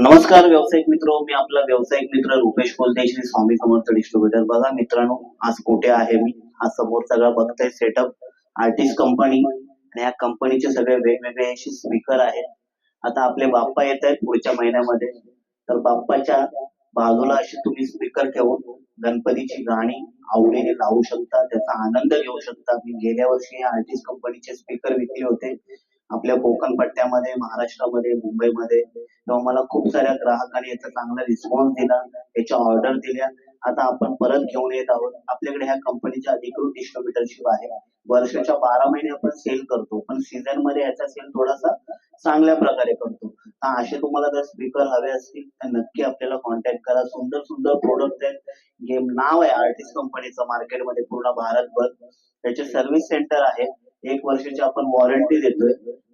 नमस्कार व्यावसायिक मित्र. मी आपला व्यावसायिक मित्र रुपेश बोलते. श्री स्वामी समर्थ डिस्ट्रीब्युटर. बघा मित्रांनो आज कुठे आहे मी? हा समोर सगळा बघताय सेटअप आर्टिस्ट कंपनी आणि या कंपनीचे सगळे वेगवेगळे असे स्पीकर आहेत. आता आपले बाप्पा येत आहेत पुढच्या महिन्यामध्ये. तर बाप्पाच्या बाजूला अशी तुम्ही स्पीकर ठेवून गणपतीची गाणी आवडीने लावू शकता. त्याचा आनंद घेऊ शकता. मी गेल्या वर्षी आर्टिस्ट कंपनीचे स्पीकर विकले होते. आपल्या कोकण पट्ट्यामध्ये महाराष्ट्रामध्ये मुंबईमध्ये. तेव्हा मला खूप साऱ्या ग्राहकांनी याचा चांगला रिस्पॉन्स दिला याच्या ऑर्डर दिल्या. आता आपण परत घेऊन येत आहोत. आपल्याकडे ह्या कंपनीच्या अधिकृत डिस्ट्रीब्युटरशिप आहे. वर्षाच्या बारा महिने आपण सेल करतो पण सीझनमध्ये याचा सेल थोडासा चांगल्या प्रकारे करतो. असे तुम्हाला जर स्पीकर हवे असतील तर नक्की आपल्याला कॉन्टॅक्ट करा. सुंदर सुंदर प्रोडक्ट आहेत. गेम नाव आहे आर्टिस्ट कंपनीचं मार्केटमध्ये पूर्ण भारतभर. त्याचे सर्व्हिस सेंटर आहे. एक वर्षाची आपण वॉरंटी देतोय.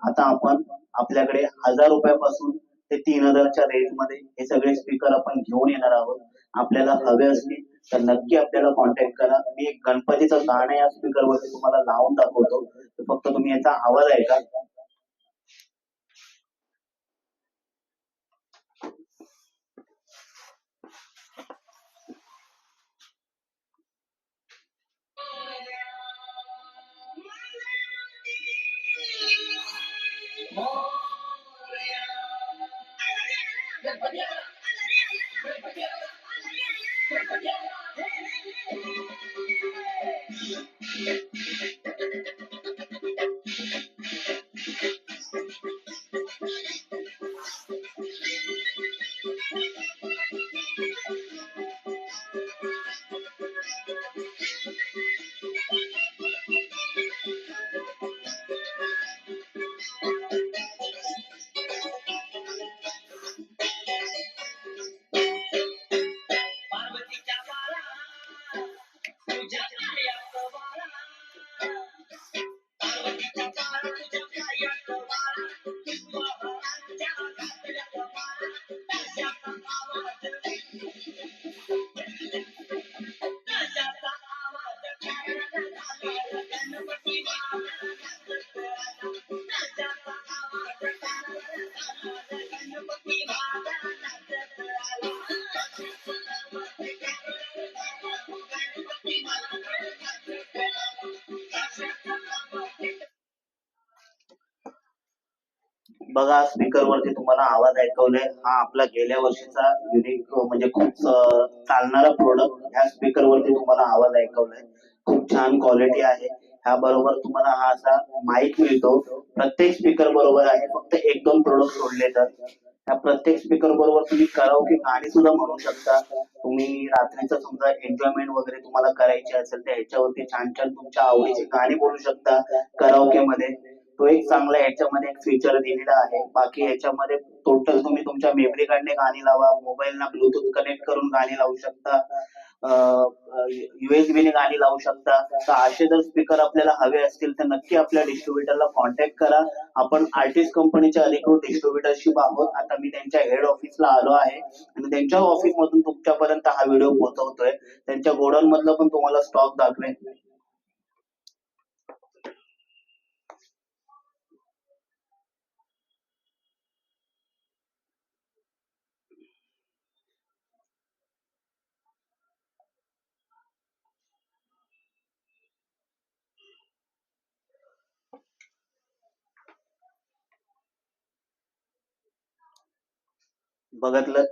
आता आपण आपल्याकडे हजार रुपयापासून ते तीन हजारच्या रेंजमध्ये हे सगळे स्पीकर आपण घेऊन येणार आहोत. आपल्याला हवे असतील तर नक्की आपल्याला कॉन्टॅक्ट करा. मी एक गणपतीचं गाणं या स्पीकर वरती तुम्हाला लावून दाखवतो. फक्त तुम्ही याचा आवाज ऐका. बघा स्पीकर वरती तुम्हाला आवाज ऐकवलाय. हा आपला गेल्या वर्षीचा युनिक म्हणजे खूप चालणारा प्रोडक्ट ह्या स्पीकर वरती तुम्हाला आवाज ऐकवलाय. खूप छान क्वालिटी आहे. ह्या बरोबर तुम्हाला हा असा माईक मिळतो. प्रत्येक स्पीकर बरोबर आहे. फक्त एक दोन प्रोडक्ट सोडले तर. ह्या प्रत्येक स्पीकर बरोबर तुम्ही कराओके गाणी सुद्धा म्हणू शकता. तुम्ही रात्रीचं समजा एन्जॉयमेंट वगैरे तुम्हाला करायची असेल तर ह्याच्यावरती छान छान तुमच्या आवडीची गाणी बोलू शकता. कराओके मध्ये. तो एक चांगला याच्यामध्ये एक फीचर दिलेला आहे. बाकी याच्यामध्ये टोटल तुम्ही तुमच्या मेमरी कार्डने गाणी लावा मोबाईलला ब्लूटूथ कनेक्ट करून गाणी लावू शकता. युएसबी ने गाणी लावू शकता. तर असे जर स्पीकर आपल्याला हवे असतील तर नक्की आपल्या डिस्ट्रीब्युटरला कॉन्टॅक्ट करा. आपण आर्टिस्ट कंपनीच्या अधिकृत डिस्ट्रीब्युटरशिप आहोत. आता मी त्यांच्या हेड ऑफिसला आलो आहे. आणि त्यांच्या ऑफिस मधून तुमच्यापर्यंत हा व्हिडिओ पोहोचवतोय. त्यांच्या गोडाऊन मधलं पण तुम्हाला स्टॉक दाखवेन. बघितलं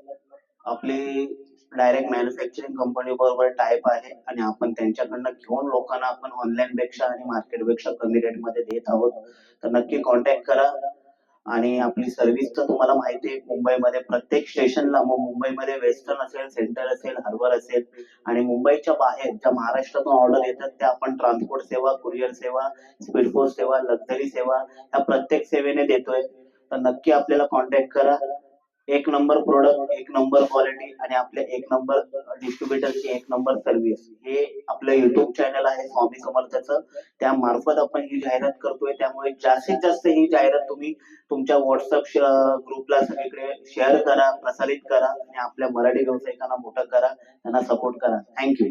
आपली डायरेक्ट मॅन्युफॅक्चरिंग कंपनी बरोबर टाईप आहे आणि आपण त्यांच्याकडनं घेऊन लोकांना आपण ऑनलाईन पेक्षा आणि मार्केटपेक्षा कमी रेटमध्ये देत आहोत. तर नक्की कॉन्टॅक्ट करा आणि आपली सर्व्हिस तर तुम्हाला माहिती आहे मुंबईमध्ये प्रत्येक स्टेशनला मग मुंबईमध्ये वेस्टर्न असेल सेंटर असेल हार्बर असेल आणि मुंबईच्या बाहेर ज्या महाराष्ट्रातून ऑर्डर येतात त्या आपण ट्रान्सपोर्ट सेवा कुरिअर सेवा स्पीड पोस्ट सेवा लक्झरी सेवा ह्या प्रत्येक सेवेने देतोय. तर नक्की आपल्याला कॉन्टॅक्ट करा. एक नंबर प्रोडक्ट एक नंबर क्वालिटी आणि आपल्या एक नंबर डिस्ट्रीब्युटरची एक नंबर सर्व्हिस हे आपलं युट्यूब चॅनल आहे स्वामी समर्थाचं. त्या मार्फत आपण ही जाहिरात करतोय. त्यामुळे जास्तीत जास्त ही जाहिरात तुम्ही तुमच्या व्हॉट्सअप ग्रुपला सगळीकडे शेअर करा प्रसारित करा आणि आपल्या मराठी व्यावसायिकांना मोठं करा त्यांना सपोर्ट करा. थँक्यू